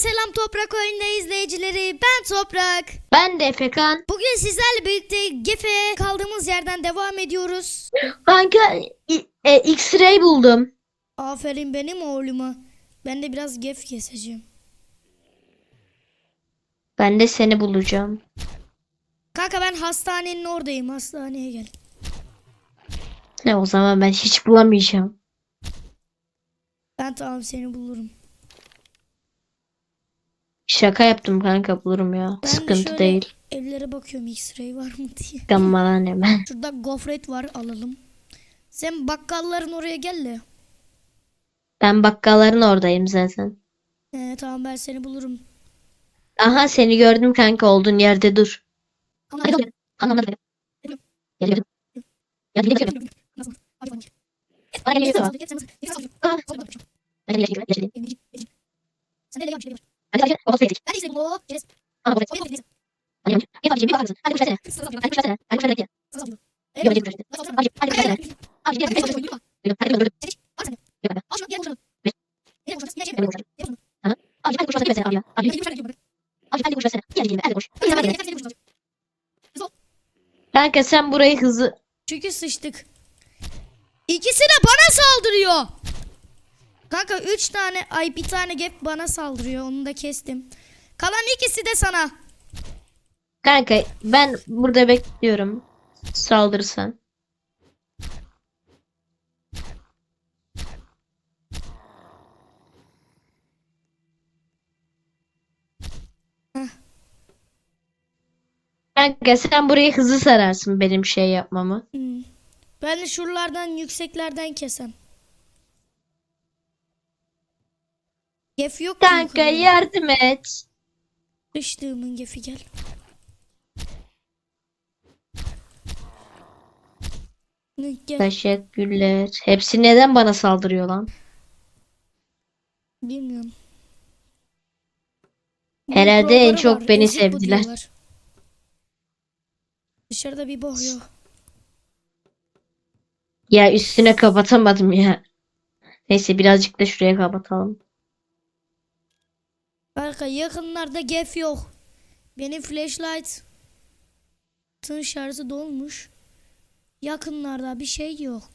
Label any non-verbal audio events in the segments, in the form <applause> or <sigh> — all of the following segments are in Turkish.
selam Toprak Oyunda izleyicileri. Ben Toprak. Ben de Efekan. Bugün sizlerle birlikte Gefe kaldığımız yerden devam ediyoruz. Kanka e, X-ray buldum. Aferin benim oğluma. Ben de biraz Gef keseceğim. Ben de seni bulacağım. Kanka ben hastanenin oradayım. Hastaneye gel. Ne o zaman ben hiç bulamayacağım. Ben tamam seni bulurum. Şaka yaptım kanka bulurum ya. Ben de Sıkıntı şöyle değil. Evlere bakıyorum X-ray var mı diye. Tamam ben. <laughs> Şurada gofret var alalım. Sen bakkalların oraya gel de. Ben bakkalların oradayım zaten. Ee, tamam ben seni bulurum. Aha seni gördüm kanka olduğun yerde dur. Sen Hadi hadi. Babası yedik. Ben de o. Ceres. Aha babası. Oyun neyse. Hadi hadi. Gel abicim bir bakar mısın? Hadi kuş versene. Hadi kuş versene. Hadi kuş versene. Sıra Yok hadi kuş versene. Hadi hadi kuş versene. Hadi gel. Hadi gel. Hadi gel. Hadi gel. Hadi gel. Aha. Abi hadi kuş versene abi ya. Abi. Abi hadi kuş versene. Gel gel. Hadi kuş. Gel hadi. Kanka sen burayı hızlı Çünkü sıçtık. İkisi de bana saldırıyor. Kanka üç tane ay bir tane gap bana saldırıyor. Onu da kestim. Kalan ikisi de sana. Kanka ben burada bekliyorum. Saldırırsan. Heh. Kanka sen burayı hızlı sararsın benim şey yapmamı. Hmm. Ben de şuralardan yükseklerden kesem. Gef yok mu Kanka yukarıda? yardım et. Sıçtığımın gefi gel. Ne, Gel. Teşekkürler. Hepsi neden bana saldırıyor lan? Bilmiyorum. Herhalde en çok beni ezik bu sevdiler. diyorlar. Dışarıda bir boh yok. Ya üstüne kapatamadım ya. Neyse birazcık da şuraya kapatalım. Arka yakınlarda gef yok. Benim flashlight tın şarjı dolmuş. Yakınlarda bir şey yok.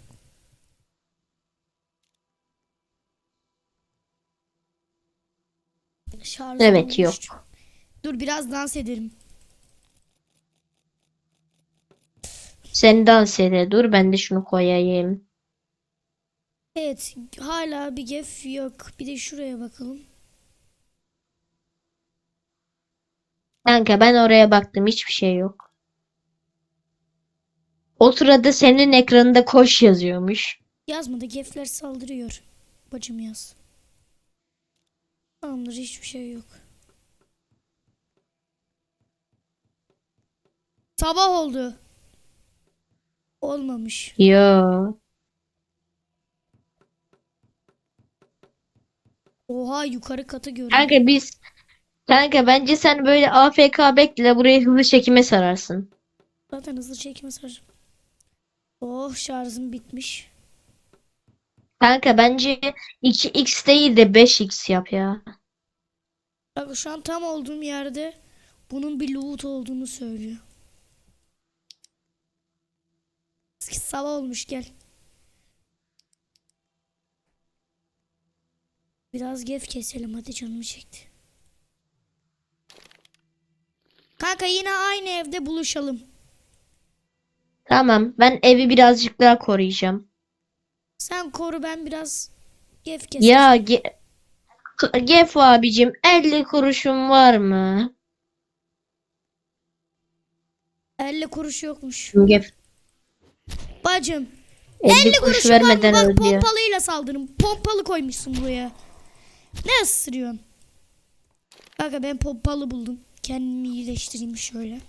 Şarjı Evet, yok. dolmuş. Dur biraz dans edelim. Sen dans ede dur ben de şunu koyayım. Evet hala bir gef yok. Bir de şuraya bakalım. Kanka ben oraya baktım hiçbir şey yok. O sırada senin ekranında koş yazıyormuş. Yazmadı gefler saldırıyor. Bacım yaz. Tamamdır hiçbir şey yok. Sabah oldu. Olmamış. Yo. Oha yukarı katı görüyorum. Kanka biz Kanka bence sen böyle AFK bekle burayı hızlı çekime sararsın. Zaten hızlı çekme saracağım. Oh şarjım bitmiş. Kanka bence 2x değil de 5x yap ya. Bak şu an tam olduğum yerde bunun bir loot olduğunu söylüyor. Sabah olmuş gel. Biraz gef keselim hadi canımı çekti. Kanka yine aynı evde buluşalım. Tamam ben evi birazcık daha koruyacağım. Sen koru ben biraz gef keseceğim. Ya ge Gef abicim 50 kuruşun var mı? 50 kuruş yokmuş. Gef Bacım 50 50 kuruş kuruş var mı? vermeden Bak öldü ya. pompalıyla saldırın. Pompalı koymuşsun buraya. Ne ısırıyorsun? Kanka ben pompalı buldum. Kendimi iyileştireyim şöyle.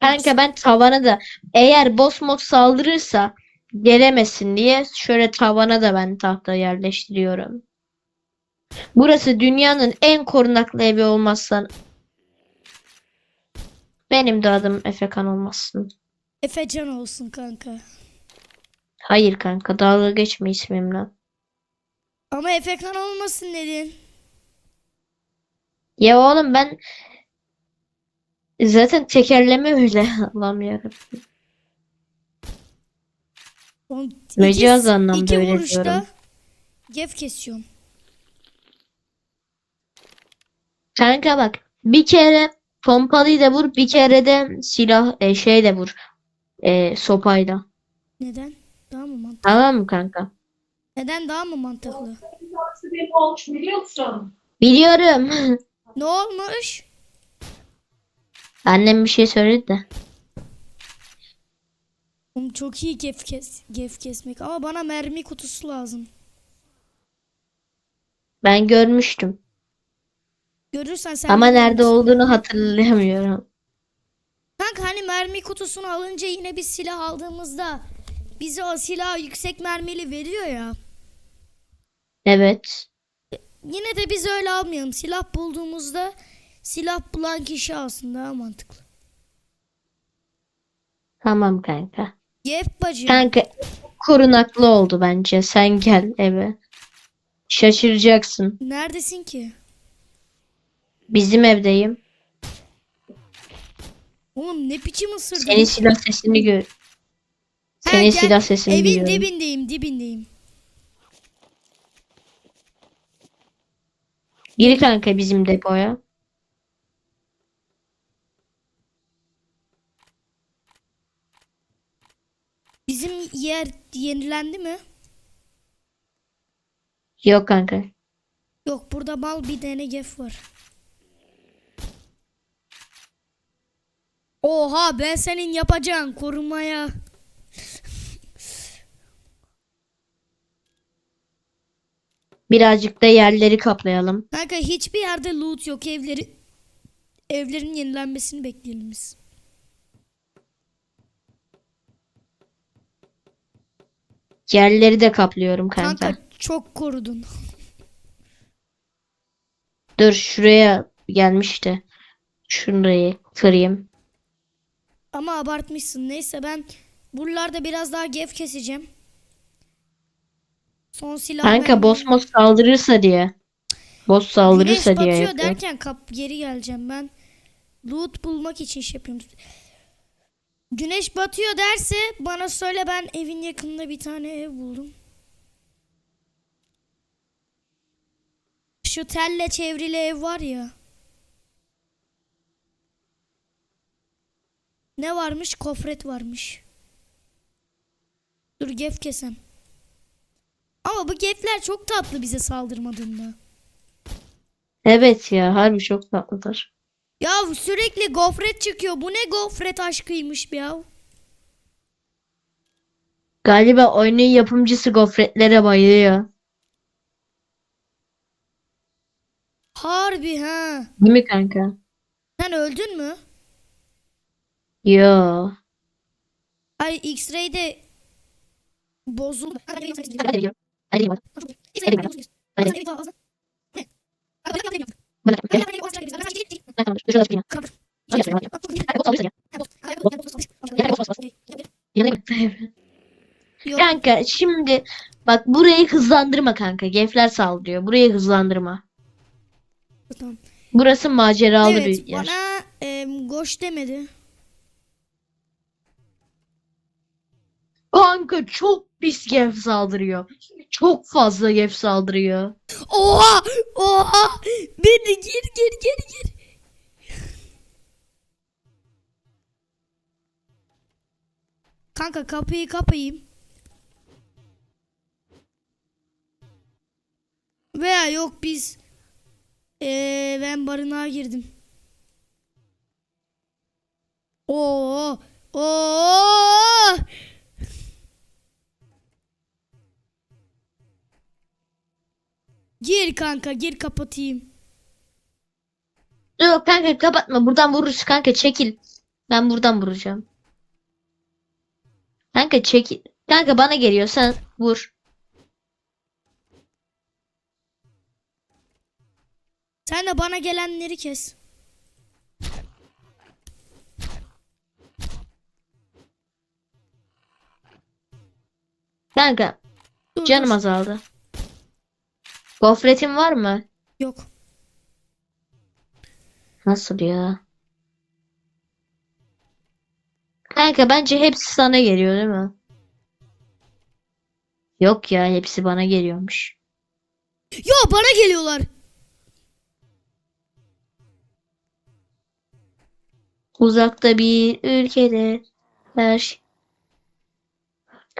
Kanka ben tavana da eğer boss mod saldırırsa gelemesin diye şöyle tavana da ben tahta yerleştiriyorum. Burası dünyanın en korunaklı evi olmazsa benim de adım Efekan olmasın. Efecan olsun kanka. Hayır kanka dalga geçme ismimle. Ama efekan olmasın dedin. Ya oğlum ben zaten tekerleme öyle. Allah'ım yarabbim. Oğlum, Mecaz iki- anlamda iki öyle vuruşta diyorum. gef kesiyorum. Kanka bak bir kere pompalıyı da vur bir kere de silah e, şey de vur e, sopayla. Neden? Daha mı mantıklı? Tamam mı kanka? Neden daha mı mantıklı? Biliyorum. <laughs> Ne olmuş? Annem bir şey söyledi de. Oğlum çok iyi gef kes gef kesmek ama bana mermi kutusu lazım. Ben görmüştüm. Görürsen sen Ama de nerede görürsün. olduğunu hatırlayamıyorum. Kanka hani mermi kutusunu alınca yine bir silah aldığımızda bize o silah yüksek mermili veriyor ya. Evet. Yine de biz öyle almayalım. Silah bulduğumuzda silah bulan kişi alsın daha mantıklı. Tamam kanka. Gef bacı. Kanka korunaklı oldu bence. Sen gel eve. Şaşıracaksın. Neredesin ki? Bizim evdeyim. Oğlum ne biçim ısırdın? Senin silah sesini gör. Senin silah sesini Evin duyuyorum. dibindeyim dibindeyim. Gir kanka bizim depoya. Bizim yer yenilendi mi? Yok kanka. Yok burada mal bir tane gef var. Oha ben senin yapacağın korumaya. Birazcık da yerleri kaplayalım. Kanka hiçbir yerde loot yok evleri. Evlerin yenilenmesini bekleyelim biz. Yerleri de kaplıyorum kanka. Kanka çok korudun. <laughs> Dur şuraya gelmişti. Şurayı kırayım. Ama abartmışsın. Neyse ben buralarda biraz daha gef keseceğim. Son silah Kanka ben- boss mos saldırırsa diye. Boss saldırırsa Güneş diye batıyor derken kap geri geleceğim ben. Loot bulmak için şey yapıyorum. Güneş batıyor derse bana söyle ben evin yakınında bir tane ev buldum. Şu telle çevrili ev var ya. Ne varmış? Kofret varmış. Dur gef kesem. Ama bu gefler çok tatlı bize saldırmadığında. Evet ya harbi çok tatlıdır. Ya sürekli gofret çıkıyor. Bu ne gofret aşkıymış be ya. Galiba oyunun yapımcısı gofretlere bayılıyor. Harbi ha. Değil mi kanka? Sen öldün mü? Yo. Ay X-ray de bozuldu. Yok, Kanka şimdi bak burayı hızlandırma kanka. Gefler saldırıyor. Burayı hızlandırma. tamam. Burası maceralı Evet bir yer. bana em, goş demedi. Kanka çok pis gef saldırıyor. Çok fazla gef saldırıyor. Oha! Oha! Beni gir gir gir gir. Kanka kapıyı kapayım. Veya yok biz eee ben barınağa girdim. Oo! Oo! Gir kanka gir kapatayım. Yok kanka kapatma. Buradan vururuz kanka çekil. Ben buradan vuracağım. Kanka çekil. Kanka bana geliyor sen vur. Sen de bana gelenleri kes. Kanka Dur, canım dur. azaldı. Gofretin var mı? Yok. Nasıl ya? Kanka bence hepsi sana geliyor değil mi? Yok ya hepsi bana geliyormuş. Yo bana geliyorlar. Uzakta bir ülkede her şey.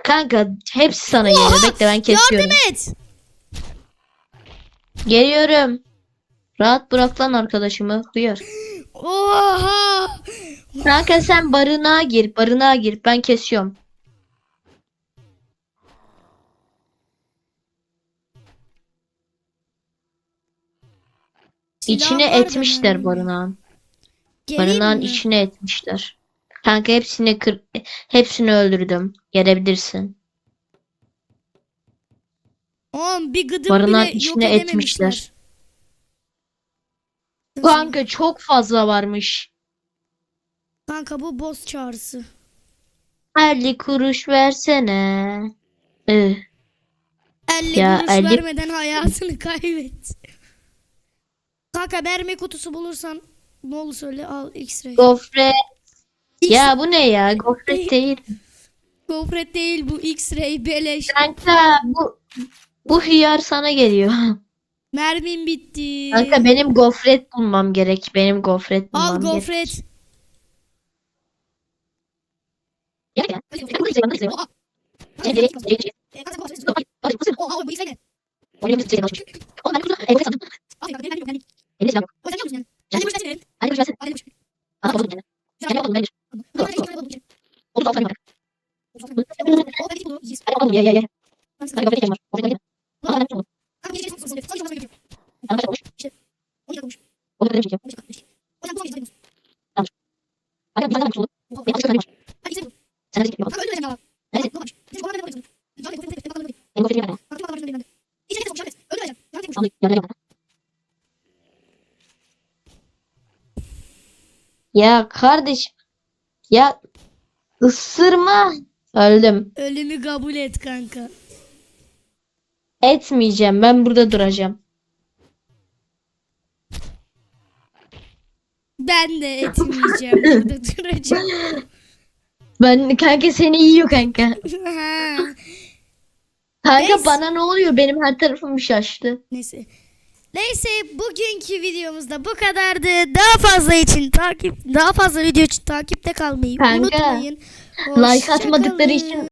Kanka hepsi sana geliyor. Bekle ben kesiyorum. Yardım et. Geliyorum. Rahat bırak lan arkadaşımı. Hıyar. Oha. Kanka sen barınağa gir. Barınağa gir. Ben kesiyorum. Silah İçine etmişler barınağın. Geleyim Barınağın mi? içine etmişler. Kanka hepsini kır hepsini öldürdüm. Gelebilirsin. Oğlum bir gıdım Barınağın bile yok içine edememişler. etmişler. Kanka çok fazla varmış. Kanka bu boss çağrısı. 50 kuruş versene. Ih. 50 Ya, kuruş 50 vermeden hayatını <laughs> kaybet. Kanka mermi kutusu bulursan ne olur söyle al X-ray. Gofret. X- Ya bu ne ya? Gofret değil. Gofret değil bu X-ray beleş. Kanka bu bu hıyar sana geliyor. Mermim bitti. Kanka benim gofret bulmam gerek. Benim gofret bulmam Al gerek. gofret. Ya ya. Bunu izle, bunu izle. Gel, gel, gel, gel, gel. Hadi, hadi, hadi. Oha bu X-ray. Oynuyor musun? Seni başlıyor. Oğlum ben kutuda- e, gofret sandım. Elimde silah yok. Hadi kuruş versene. Aa, buldum yani. Yani yapalım, bence. Otuz altı tane var. Hadi bakalım, ye, ye, ye. Hadi gofret ihtiyacım var. Gofret ihtiyacım var. Aa, ben yapamadım. Yanlış olmuş. Gofret benim çekiyor. Hadi, bir tane daha yapmış oldum. Benim altı tane var. Sen hadi yapalım. Benim gofretim var ya. Al, yanına gel. Ya kardeşim. Ya ısırma. Öldüm. Ölümü kabul et kanka. Etmeyeceğim. Ben burada duracağım. Ben de etmeyeceğim. <laughs> Burada duracağım. Ben kanka seni yiyor kanka. Ha, Kanka Neyse. bana ne oluyor? Benim her tarafım şaştı. Neyse. Neyse bugünkü videomuzda bu kadardı. Daha fazla için takip daha fazla video için takipte kalmayı Kanka, unutmayın. Like atmadıkları Hoşça için kalın.